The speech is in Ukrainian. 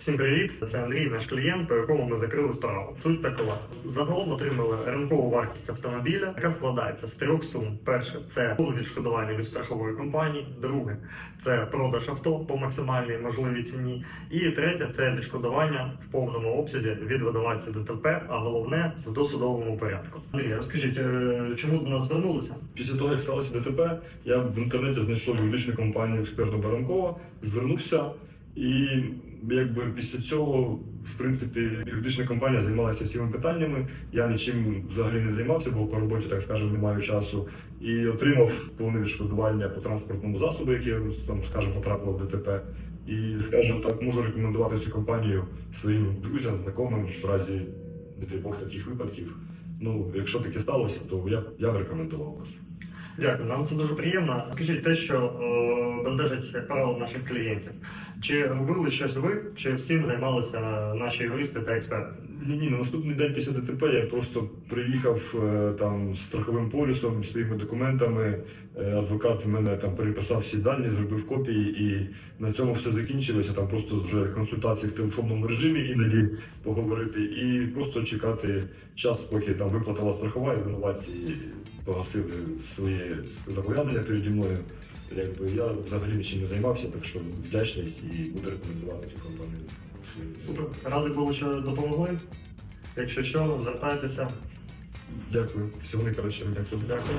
Всім привіт! Це Андрій, наш клієнт, по якому ми закрили справу. Суть такова: загалом отримали ринкову вартість автомобіля, яка складається з трьох сум. Перше це відшкодування від страхової компанії. Друге це продаж авто по максимальній можливій ціні. І третє це відшкодування в повному обсязі від видавації ДТП, а головне в досудовому порядку. Андрій, розкажіть, е, чому до нас звернулися? Після того, як сталося ДТП, я в інтернеті знайшов юридичну компанію експерту Баранкова, звернувся, і якби після цього, в принципі, юридична компанія займалася всіми питаннями. Я нічим взагалі не займався, бо по роботі, так скажемо, не маю часу. І отримав повне відшкодування по транспортному засобу, який там, скажімо, потрапило в ДТП. І, скажімо так, можу рекомендувати цю компанію своїм друзям, знайомим в разі, не дай Бог, таких випадків. Ну, якщо таке сталося, то я, я б рекомендував. Дякую, нам це дуже приємно. Скажіть те, що е, бентежить, як правило, наших клієнтів. Чи робили щось ви, чи всім займалися наші юристи та експерти? Ні, ні, на наступний день після ДТП я просто приїхав е, там з страховим полісом, своїми документами. Е, Адвокат в мене там переписав всі дані, зробив копії, і на цьому все закінчилося. Там просто вже консультації в телефонному режимі іноді поговорити, і просто чекати час, поки там виплатила страхова і винуватці погасили свої зобов'язання переді мною. Якби я взагалі нічим не займався, так що вдячний і буду рекомендувати цю компанію. Супер. Ради було, що допомогли. Якщо що, звертайтеся. Дякую. Всього найкращого. Дякую. Дякую.